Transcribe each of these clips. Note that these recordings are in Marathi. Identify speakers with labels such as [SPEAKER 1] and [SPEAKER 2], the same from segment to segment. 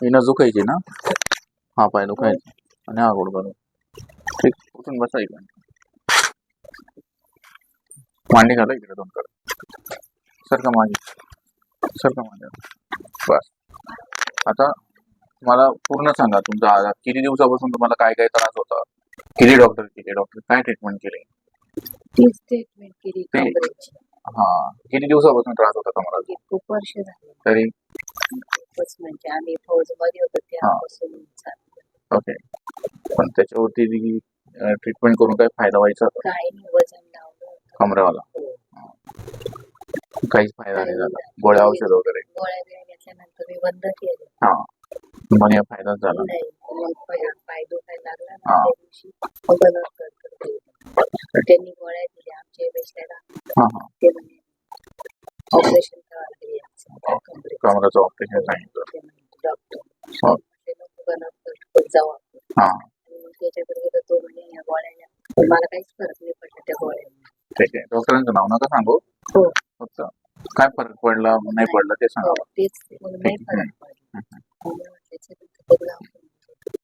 [SPEAKER 1] ही न दुखायची ना हा पाय दुखायची आणि हा गुडघा दुख- ठीक उठून बसा इकडे मांडी घाला इकडे दोन कर सर का मागे सर का मागे बस आता मला पूर्ण सांगा तुमचा आजार किती दिवसापासून तुम्हाला काय काय त्रास होता किती डॉक्टर केले डॉक्टर काय ट्रीटमेंट केली हा किती दिवसापासून त्रास होता तुम्हाला
[SPEAKER 2] ती खूप वर्ष झाली
[SPEAKER 1] तरी
[SPEAKER 2] खूपच म्हणजे आम्ही फौजमध्ये होतो तेव्हापासून चालू.
[SPEAKER 1] ओके. पण त्याच्यावरती ट्रीटमेंट करून काय फायदा व्हायचा?
[SPEAKER 2] काही नाही वजन लावलं.
[SPEAKER 1] कमरेवाला
[SPEAKER 2] हो.
[SPEAKER 1] काहीच फायदा नाही झाला. गोळ्या औषध वगैरे.
[SPEAKER 2] गोळ्या बिळ्या घेतल्यानंतर मी बंद केले.
[SPEAKER 1] हा. मला फायदाच झाला.
[SPEAKER 2] नाही मग पाय पाय दुखायला लागला
[SPEAKER 1] हा.
[SPEAKER 2] ना त्या दिवशी. मग बंद करतो. त्यांनी गोळ्या दिल्या आमच्या
[SPEAKER 1] हा हा.
[SPEAKER 2] ते म्हणे ऑपरेशन करायला
[SPEAKER 1] सांगितलं हो.
[SPEAKER 2] जाऊ आपण.
[SPEAKER 1] हा
[SPEAKER 2] आणि त्याच्याकडे गेलो तो म्हणे या गोळ्या घ्या. पण मला काहीच फरक नाही पडला त्या गोळ्या
[SPEAKER 1] ठीक आहे डॉक्टरांचं नाव नका सांगू
[SPEAKER 2] हो
[SPEAKER 1] फक्त काय फरक पडला नाही पडला ते सांगा
[SPEAKER 2] तेच मग नाही
[SPEAKER 1] आहे.
[SPEAKER 2] फरक पडला बघू आपण.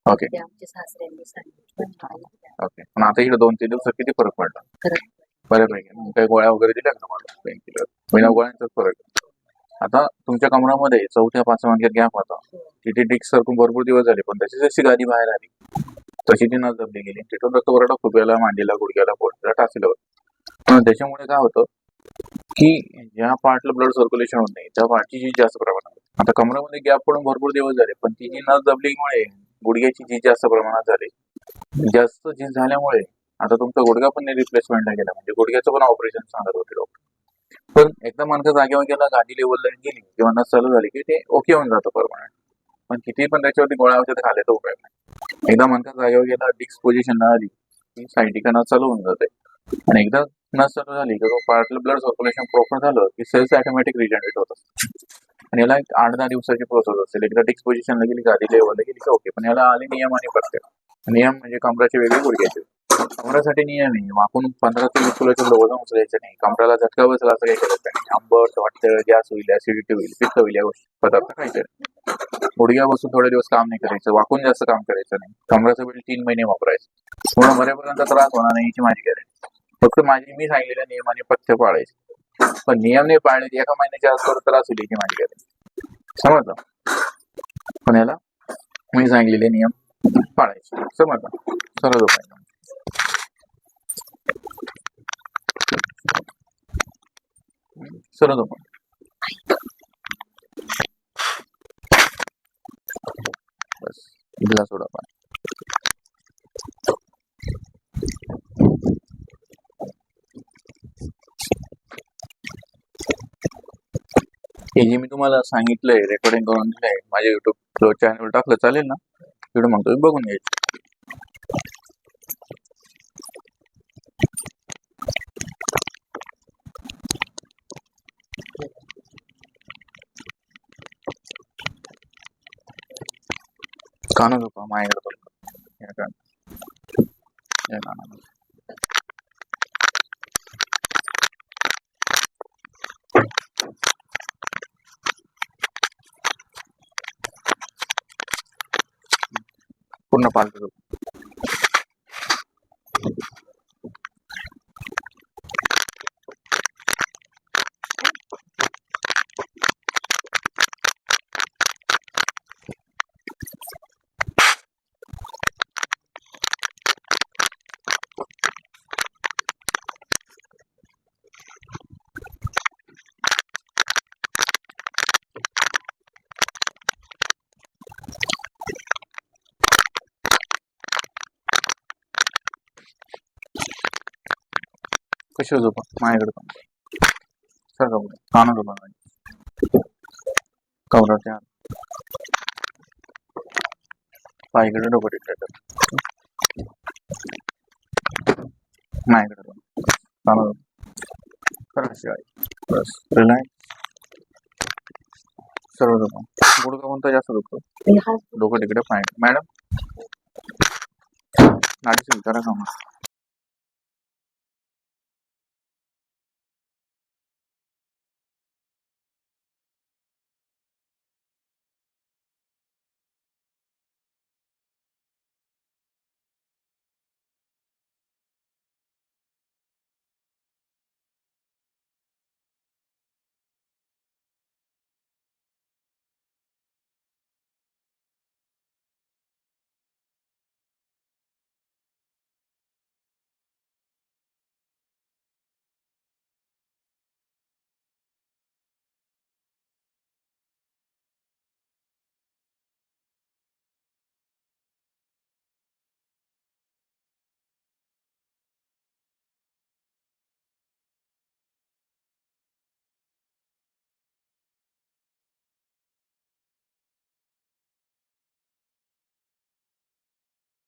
[SPEAKER 1] ओके
[SPEAKER 2] ते आमच्या सासऱ्यांनी सांगितलं सांगितलं.
[SPEAKER 1] ओके पण आता इकडे दोन तीन दिवसात किती फरक पडला
[SPEAKER 2] फरक पडला.
[SPEAKER 1] बऱ्यापैकी मग काही गोळ्या वगैरे दिल्या का मला पेन किलर बिना गोळ्यांचाच फरक आता तुमच्या कमरामध्ये चौथ्या पाचव्या मानक्यात गॅप होता. तिथे डिक्स सरकून भरपूर दिवस झाले पण तशी जशी गादी बाहेर आली तशी ती नस दबली गेली. तिथून रक्त वरडा खुब्याला मांडीला गुडघ्याला पोटाला टाचीला. होतं पण त्याच्यामुळे काय होतं की ज्या पार्टला ब्लड सर्क्युलेशन होत नाही त्या पार्टची झीज जास्त प्रमाणात. आता कमरामध्ये गॅप पडून भरपूर दिवस झाले पण ती जी नस दबलीमुळे गुडघ्याची झीज जास्त प्रमाणात झाली. जास्त झीज झाल्यामुळे आता तुमचा गुडघा पण रिप्लेसमेंटला गेला. म्हणजे गुडघ्याचं पण ऑपरेशन सांगत होते डॉक्टर पण एकदा माणसं जागेवर गेला गाडी लेवलला गेली किंवा नस चालू झाली की ते ओके होऊन जातं परमनंट. पण किती पण त्याच्यावरती गोळ्या औषध खाले तर उपयोग नाही एकदा माणसं जागेवर गेला डिक्स पोझिशनला आली की सायटिका नस चालू होऊन जाते. आणि एकदा नस चालू झाली की पार्टल ब्लड सर्क्युलेशन प्रॉपर झालं की सेल्स ऑटोमॅटिक रिजनरेट असतं आणि याला एक आठ दहा दिवसाची प्रोसेस असेल एकदा डिक्स पोझिशनला गेली गाडी लेवलला गेली की ओके पण याला आले नियम आणि पथ्य नियम म्हणजे कमराचे वेगळे गुडघ्याचे. कमरासाठी नियम आहे वाकून पंधरा ते वीस किलोच्या लोक जाऊन उचलायचं नाही. कमराला झटका बसला असं काही करायचं नाही. आंबट वाटतं गॅस होईल ऍसिडिटी होईल पित्त होईल या गोष्टी. पदार्थ खायचे. गुडघ्या बसून थोडे दिवस काम नाही करायचं. वाकून जास्त काम करायचं नाही. कमराचं बिल तीन महिने वापरायचं. पूर्ण मरेपर्यंत त्रास होणार नाही याची माझी गॅरंटी. फक्त माझी मी सांगलेल्या नियमाने पथ्य पाळायचे. पण नियम नाही पाळले एका महिन्याच्या आसपास त्रास होईल याची माझी गॅरंटी. समजलं? पण याला मी सांगलेले नियम पाळायचे. समजलं? सरळ उपाय सरळ झोपा बस इथला सोडा पाणी हे जे मी तुम्हाला सांगितलंय रेकॉर्डिंग करून दिलंय. माझ्या युट्यूब चॅनल टाकलं चालेल ना? व्हिडिओ मग तुम्ही बघून घ्यायचं काना झोपा माझ्याकडे बघ या कान कशी झोपा? माझ्याकडे पण. सर का काना झोपा कवराच्या पायकडे डोकं टिकलं माझ्याकडे पण. काना झोपा. खरं कशी आहे बस. रिलॅक्स. सर्व झोपा. गुडघा कोणता जास्त दुखतो डोकं तिकडे पाय मॅडम? नाडी सुरू करा का